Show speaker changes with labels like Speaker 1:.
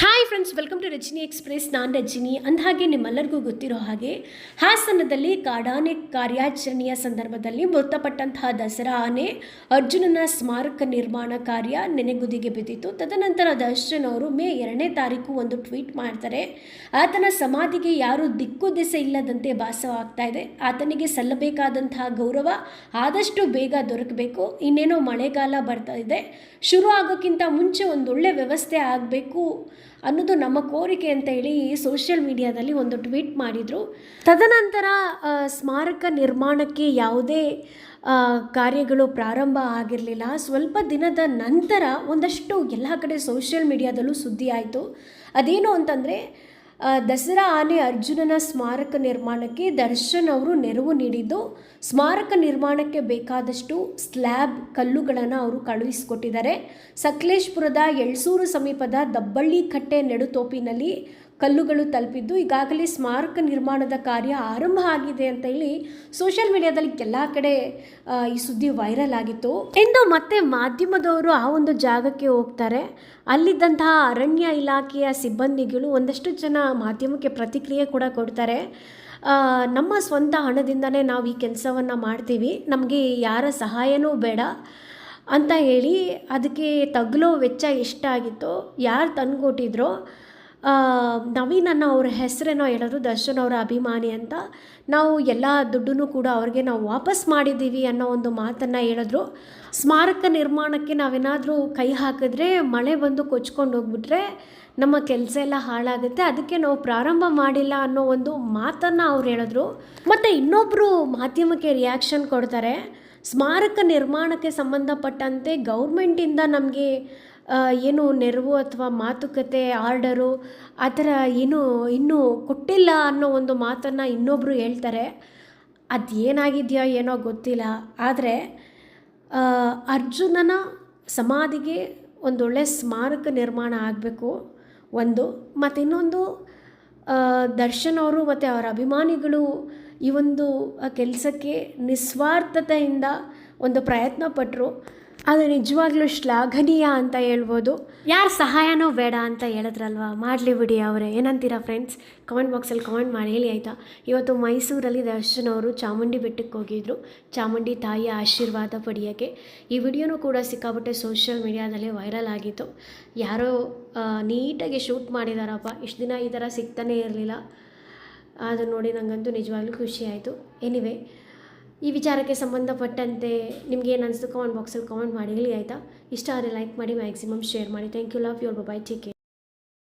Speaker 1: Hi friends welcome to Rajini express ನಾನು ರಜಿನಿ. ಅಂದಹಾಗೆ ನಿಮ್ಮೆಲ್ಲರಿಗೂ ಗೊತ್ತಿರೋ ಹಾಗೆ, ಹಾಸನದಲ್ಲಿ ಕಾಡಾನೆ ಕಾರ್ಯಾಚರಣೆಯ ಸಂದರ್ಭದಲ್ಲಿ ಮೃತಪಟ್ಟಂತಹ ದಸರಾ ಆನೆ ಅರ್ಜುನನ ಸ್ಮಾರಕ ನಿರ್ಮಾಣ ಕಾರ್ಯ ನೆನೆಗುದಿಗೆ ಬಿದ್ದಿತ್ತು. ತದನಂತರ ದರ್ಶನ್ ಅವರು ಮೇ ಎರಡನೇ ತಾರೀಕು ಒಂದು ಟ್ವೀಟ್ ಮಾಡ್ತಾರೆ. ಆತನ ಸಮಾಧಿಗೆ ಯಾರು ದಿಕ್ಕು ದಿಸೆ ಇಲ್ಲದಂತೆ ಭಾಸವಾಗ್ತಾ ಇದೆ. ಆತನಿಗೆ ಸಲ್ಲಬೇಕಾದಂತಹ ಗೌರವ ಆದಷ್ಟು ಬೇಗ ದೊರಕಬೇಕು. ಇನ್ನೇನೋ ಮಳೆಗಾಲ ಬರ್ತಾ ಇದೆ. ಶುರು ಆಗೋಕ್ಕಿಂತ ಮುಂಚೆ ಒಂದೊಳ್ಳೆ ವ್ಯವಸ್ಥೆ ಆಗಬೇಕು ಅನ್ನೋದು ನಮ್ಮ ಕೋರಿಕೆ ಅಂತ ಹೇಳಿ ಸೋಷಿಯಲ್ ಮೀಡಿಯಾದಲ್ಲಿ ಒಂದು ಟ್ವೀಟ್ ಮಾಡಿದರು. ತದನಂತರ ಸ್ಮಾರಕ ನಿರ್ಮಾಣಕ್ಕೆ ಯಾವುದೇ ಕಾರ್ಯಗಳು ಪ್ರಾರಂಭ ಆಗಿರಲಿಲ್ಲ. ಸ್ವಲ್ಪ ದಿನದ ನಂತರ ಒಂದಷ್ಟು ಎಲ್ಲ ಕಡೆ ಸೋಷಿಯಲ್ ಮೀಡಿಯಾದಲ್ಲೂ ಸುದ್ದಿ ಆಯಿತು. ಅದೇನು ಅಂತಂದರೆ ದಸರಾ ಆನೆ ಅರ್ಜುನನ ಸ್ಮಾರಕ ನಿರ್ಮಾಣಕ್ಕೆ ದರ್ಶನ್ ಅವರು ನೆರವು ನೀಡಿದ್ದು, ಸ್ಮಾರಕ ನಿರ್ಮಾಣಕ್ಕೆ ಬೇಕಾದಷ್ಟು ಸ್ಲ್ಯಾಬ್ ಕಲ್ಲುಗಳನ್ನು ಅವರು ಕಳುಹಿಸಿಕೊಟ್ಟಿದ್ದಾರೆ. ಸಕಲೇಶ್ಪುರದ ಎಳ್ಸೂರು ಸಮೀಪದ ದಬ್ಬಳ್ಳಿ ಕಟ್ಟೆ ನೆಡುತೋಪಿನಲ್ಲಿ ಕಲ್ಲುಗಳು ತಲುಪಿದ್ದು ಈಗಾಗಲೇ ಸ್ಮಾರಕ ನಿರ್ಮಾಣದ ಕಾರ್ಯ ಆರಂಭ ಆಗಿದೆ ಅಂತ ಹೇಳಿ ಸೋಷಿಯಲ್ ಮೀಡಿಯಾದಲ್ಲಿ ಎಲ್ಲ ಕಡೆ ಈ ಸುದ್ದಿ ವೈರಲ್ ಆಗಿತ್ತು. ಎಂದು ಮತ್ತೆ ಮಾಧ್ಯಮದವರು ಆ ಒಂದು ಜಾಗಕ್ಕೆ ಹೋಗ್ತಾರೆ. ಅಲ್ಲಿದ್ದಂತಹ ಅರಣ್ಯ ಇಲಾಖೆಯ ಸಿಬ್ಬಂದಿಗಳು ಒಂದಷ್ಟು ಜನ ಮಾಧ್ಯಮಕ್ಕೆ ಪ್ರತಿಕ್ರಿಯೆ ಕೂಡ ಕೊಡ್ತಾರೆ. ನಮ್ಮ ಸ್ವಂತ ಹಣದಿಂದನೇ ನಾವು ಈ ಕೆಲಸವನ್ನು ಮಾಡ್ತೀವಿ. ನಮಗೆ ಯಾರ ಸಹಾಯನೂ ಬೇಡ ಅಂತ ಹೇಳಿ ಅದಕ್ಕೆ ತಗಲೋ ವೆಚ್ಚ ಎಷ್ಟಾಗಿತ್ತೋ, ಯಾರು ತಂದುಕೊಟ್ಟಿದ್ರೋ ಆ, ನವೀನ್ ಅನ್ನೋ ಅವ್ರ ಹೆಸರೇನೋ ಹೇಳಿದ್ರು ದರ್ಶನ್ ಅವರ ಅಭಿಮಾನಿ ಅಂತ. ನಾವು ಎಲ್ಲ ದುಡ್ಡನ್ನು ಕೂಡ ಅವ್ರಿಗೆ ನಾವು ವಾಪಸ್ ಮಾಡಿದ್ದೀವಿ ಅನ್ನೋ ಒಂದು ಮಾತನ್ನು ಹೇಳಿದ್ರು. ಸ್ಮಾರಕ ನಿರ್ಮಾಣಕ್ಕೆ ನಾವೇನಾದರೂ ಕೈ ಹಾಕಿದ್ರೆ ಮಳೆ ಬಂದು ಕೊಚ್ಕೊಂಡು ಹೋಗ್ಬಿಟ್ರೆ ನಮ್ಮ ಕೆಲಸ ಎಲ್ಲ ಹಾಳಾಗುತ್ತೆ ಅದಕ್ಕೆ ನಾವು ಪ್ರಾರಂಭ ಮಾಡಿಲ್ಲ ಅನ್ನೋ ಒಂದು ಮಾತನ್ನು ಅವ್ರು ಹೇಳಿದ್ರು. ಮತ್ತು ಇನ್ನೊಬ್ಬರು ಮಾಧ್ಯಮಕ್ಕೆ ರಿಯಾಕ್ಷನ್ ಕೊಡ್ತಾರೆ ಸ್ಮಾರಕ ನಿರ್ಮಾಣಕ್ಕೆ ಸಂಬಂಧಪಟ್ಟಂತೆ ಗೌರ್ಮೆಂಟಿಂದ ನಮಗೆ ಏನು ನೆರವು ಅಥವಾ ಮಾತುಕತೆ, ಆರ್ಡರು, ಆ ಥರ ಏನು, ಇನ್ನೂ ಕೊಟ್ಟಿಲ್ಲ ಅನ್ನೋ ಒಂದು ಮಾತನ್ನು ಇನ್ನೊಬ್ಬರು ಹೇಳ್ತಾರೆ. ಅದು ಏನಾಗಿದೆಯೋ ಏನೋ ಗೊತ್ತಿಲ್ಲ. ಆದರೆ ಅರ್ಜುನನ ಸಮಾಧಿಗೆ ಒಂದೊಳ್ಳೆ ಸ್ಮಾರಕ ನಿರ್ಮಾಣ ಆಗಬೇಕು. ಒಂದು ಮತ್ತು ಇನ್ನೊಂದು ದರ್ಶನ್ ಅವರು ಮತ್ತು ಅವರ ಅಭಿಮಾನಿಗಳು ಈ ಒಂದು ಕೆಲಸಕ್ಕೆ ನಿಸ್ವಾರ್ಥತೆಯಿಂದ ಒಂದು ಪ್ರಯತ್ನ ಪಟ್ಟರು ಅದು ನಿಜವಾಗ್ಲೂ ಶ್ಲಾಘನೀಯ ಅಂತ ಹೇಳ್ಬೋದು. ಯಾರ ಸಹಾಯನೋ ಬೇಡ ಅಂತ ಹೇಳಿದ್ರಲ್ವಾ? ಮಾಡಲಿ ಬಿಡಿ ಅವರೇ. ಏನಂತೀರಾ ಫ್ರೆಂಡ್ಸ್ ಕಮೆಂಟ್ ಬಾಕ್ಸಲ್ಲಿ ಕಮೆಂಟ್ ಮಾಡಿ, ಹೇಳಿ ಆಯಿತಾ? ಇವತ್ತು ಮೈಸೂರಲ್ಲಿ ದರ್ಶನ್ ಅವರು ಚಾಮುಂಡಿ ಬೆಟ್ಟಕ್ಕೆ ಹೋಗಿದ್ರು. ಚಾಮುಂಡಿ ತಾಯಿಯ ಆಶೀರ್ವಾದ ಪಡೆಯೋಕ್ಕೆ. ಈ ವಿಡಿಯೋನೂ ಕೂಡ ಸಿಕ್ಕಾಪಟ್ಟೆ ಸೋಷಿಯಲ್ ಮೀಡಿಯಾದಲ್ಲಿ ವೈರಲ್ ಆಗಿತ್ತು. ಯಾರೋ ನೀಟಾಗಿ ಶೂಟ್ ಮಾಡಿದಾರಪ್ಪ. ಇಷ್ಟು ದಿನ ಈ ಥರ ಸಿಗ್ತಾನೇ ಇರಲಿಲ್ಲ. ಅದನ್ನು ನೋಡಿ ನನಗಂತೂ ನಿಜವಾಗ್ಲೂ ಖುಷಿ ಆಯಿತು. ಎನಿವೆ ಈ ವಿಚಾರಕ್ಕೆ ಸಂಬಂಧಪಟ್ಟಂತೆ ನಿಮ್ಗೆ ಏನು ಅನಿಸ್ತು? ಕಮೆಂಟ್ ಬಾಕ್ಸಲ್ಲಿ ಕಾಮೆಂಟ್ ಮಾಡಿ, ಹೇಳಿ ಆಯಿತಾ? ಇಷ್ಟ ಆದರೆ ಲೈಕ್ ಮಾಡಿ ಮ್ಯಾಕ್ಸಿಮಮ್ ಶೇರ್ ಮಾಡಿ. Thank you love your bye take care